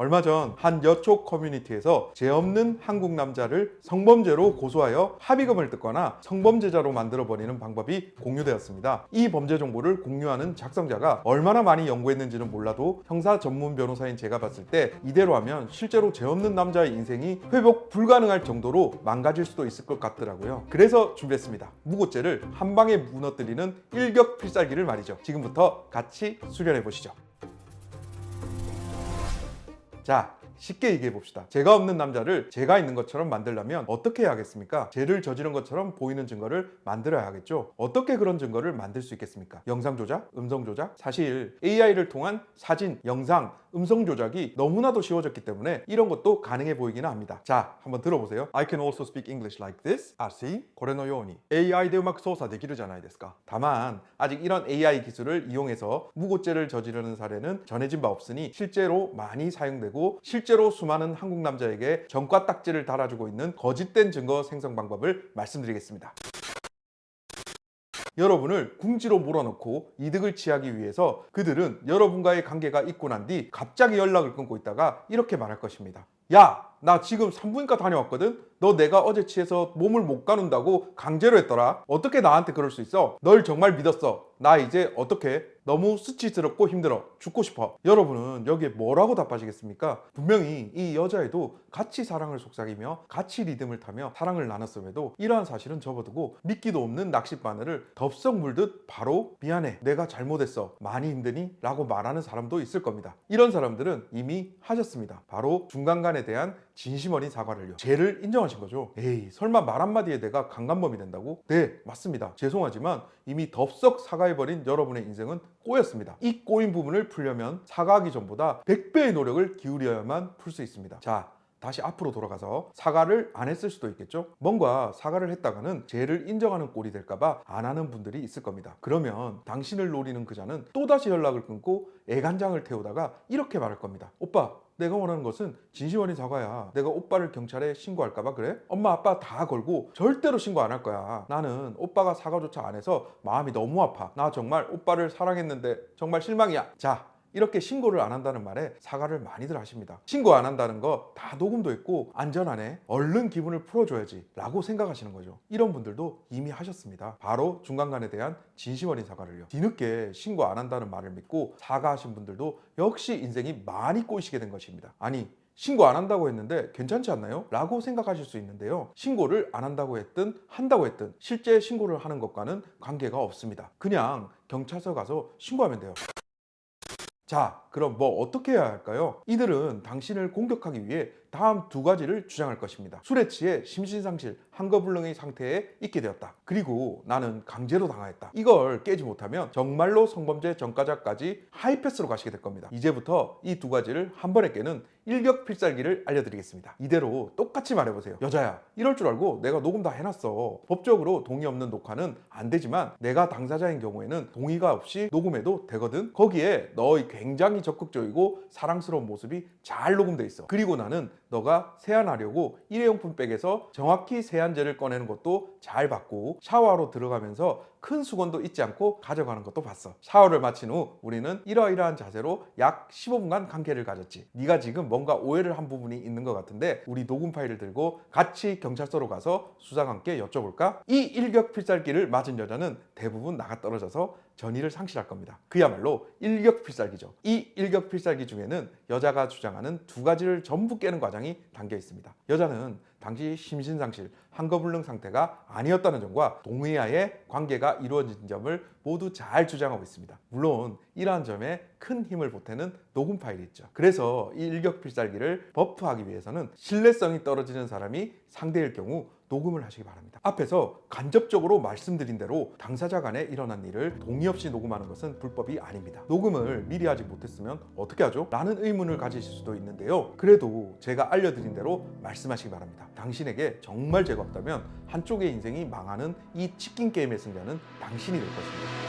얼마 전 한 여초 커뮤니티에서 죄 없는 한국 남자를 성범죄로 고소하여 합의금을 뜯거나 성범죄자로 만들어 버리는 방법이 공유되었습니다. 이 범죄 정보를 공유하는 작성자가 얼마나 많이 연구했는지는 몰라도 형사 전문 변호사인 제가 봤을 때 이대로 하면 실제로 죄 없는 남자의 인생이 회복 불가능할 정도로 망가질 수도 있을 것 같더라고요. 그래서 준비했습니다. 무고죄를 한 방에 무너뜨리는 일격 필살기를 말이죠. 지금부터 같이 수련해 보시죠. 자, 쉽게 얘기해 봅시다. 제가 없는 남자를 제가 있는 것처럼 만들려면 어떻게 해야 하겠습니까? 죄를 저지른 것처럼 보이는 증거를 만들어야 하겠죠. 어떻게 그런 증거를 만들 수 있겠습니까? 영상 조작, 음성 조작? 사실 AI를 통한 사진, 영상, 음성 조작이 너무나도 쉬워졌기 때문에 이런 것도 가능해 보이기는 합니다. 자, 한번 들어보세요. I can also speak English like this. 아, see? これのように AI でうまく操作できるじゃないですか. 다만 아직 이런 AI 기술을 이용해서 무고죄를 저지르는 사례는 전해진 바 없으니 실제로 많이 사용되고 실제 로 수많은 한국 남자에게 전과 딱지를 달아주고 있는 거짓된 증거 생성 방법을 말씀드리겠습니다. 여러분을 궁지로 몰아넣고 이득을 취하기 위해서 그들은 여러분과의 관계가 있고 난 뒤 갑자기 연락을 끊고 있다가 이렇게 말할 것입니다. 야, 나 지금 산부인과 다녀왔거든? 너 내가 어제 취해서 몸을 못 가눈다고 강제로 했더라. 어떻게 나한테 그럴 수 있어? 널 정말 믿었어. 나 이제 어떻게? 너무 수치스럽고 힘들어. 죽고 싶어. 여러분은 여기에 뭐라고 답하시겠습니까? 분명히 이 여자애도 같이 사랑을 속삭이며 같이 리듬을 타며 사랑을 나눴음에도 이러한 사실은 접어두고 믿기도 없는 낚싯바늘을 덥석 물듯 바로 미안해. 내가 잘못했어. 많이 힘드니? 라고 말하는 사람도 있을 겁니다. 이런 사람들은 이미 하셨습니다. 바로 중간간에 대한 진심 어린 사과를요. 죄를 인정하신 거죠. 에이, 설마 말 한마디에 내가 강간범이 된다고? 네, 맞습니다. 죄송하지만 이미 덥석 사과해버린 여러분의 인생은 꼬였습니다. 이 꼬인 부분을 풀려면 사과하기 전보다 100배의 노력을 기울여야만 풀 수 있습니다. 자, 다시 앞으로 돌아가서 사과를 안 했을 수도 있겠죠. 뭔가 사과를 했다가는 죄를 인정하는 꼴이 될까봐 안 하는 분들이 있을 겁니다. 그러면 당신을 노리는 그자는 또다시 연락을 끊고 애간장을 태우다가 이렇게 말할 겁니다. 오빠, 내가 원하는 것은 진심 어린 사과야. 내가 오빠를 경찰에 신고할까봐 그래? 엄마 아빠 다 걸고 절대로 신고 안 할 거야. 나는 오빠가 사과조차 안 해서 마음이 너무 아파. 나 정말 오빠를 사랑했는데 정말 실망이야. 자, 이렇게 신고를 안 한다는 말에 사과를 많이들 하십니다. 신고 안 한다는 거 다 녹음도 있고 안전하네. 얼른 기분을 풀어줘야지. 라고 생각하시는 거죠. 이런 분들도 이미 하셨습니다. 바로 중간간에 대한 진심 어린 사과를요. 뒤늦게 신고 안 한다는 말을 믿고 사과하신 분들도 역시 인생이 많이 꼬이시게 된 것입니다. 아니, 신고 안 한다고 했는데 괜찮지 않나요? 라고 생각하실 수 있는데요. 신고를 안 한다고 했든 한다고 했든 실제 신고를 하는 것과는 관계가 없습니다. 그냥 경찰서 가서 신고하면 돼요. 자, 그럼 뭐 어떻게 해야 할까요? 이들은 당신을 공격하기 위해 다음 두 가지를 주장할 것입니다. 술에 취해 심신상실, 한거불능의 상태에 있게 되었다. 그리고 나는 강제로 당하였다. 이걸 깨지 못하면 정말로 성범죄 전과자까지 하이패스로 가시게 될 겁니다. 이제부터 이 두 가지를 한 번에 깨는 일격필살기를 알려드리겠습니다. 이대로 똑같이 말해보세요. 여자야, 이럴 줄 알고 내가 녹음 다 해놨어. 법적으로 동의 없는 녹화는 안 되지만 내가 당사자인 경우에는 동의가 없이 녹음해도 되거든. 거기에 너의 굉장히 적극적이고 사랑스러운 모습이 잘 녹음돼 있어. 그리고 나는 너가 세안하려고 일회용품 백에서 정확히 세안제를 꺼내는 것도 잘 봤고 샤워하러 들어가면서 큰 수건도 잊지 않고 가져가는 것도 봤어. 샤워를 마친 후 우리는 이러이러한 자세로 약 15분간 관계를 가졌지. 네가 지금 뭔가 오해를 한 부분이 있는 것 같은데 우리 녹음 파일을 들고 같이 경찰서로 가서 수사관께 여쭤볼까? 이 일격필살기를 맞은 여자는 대부분 나가 떨어져서 전의를 상실할 겁니다. 그야말로 일격필살기죠. 이 일격필살기 중에는 여자가 주장하는 두 가지를 전부 깨는 과정이 담겨 있습니다. 여자는 당시 심신상실, 한거불능 상태가 아니었다는 점과 동의하에 관계가 이루어진 점을 모두 잘 주장하고 있습니다. 물론 이러한 점에 큰 힘을 보태는 녹음 파일이 있죠. 그래서 이 일격필살기를 버프하기 위해서는 신뢰성이 떨어지는 사람이 상대일 경우 녹음을 하시기 바랍니다. 앞에서 간접적으로 말씀드린 대로 당사자 간에 일어난 일을 동의 없이 녹음하는 것은 불법이 아닙니다. 녹음을 미리 하지 못했으면 어떻게 하죠? 라는 의문을 가지실 수도 있는데요. 그래도 제가 알려드린 대로 말씀하시기 바랍니다. 당신에게 정말 죄가 없다면 한쪽의 인생이 망하는 이 치킨 게임의 승자는 당신이 될 것입니다.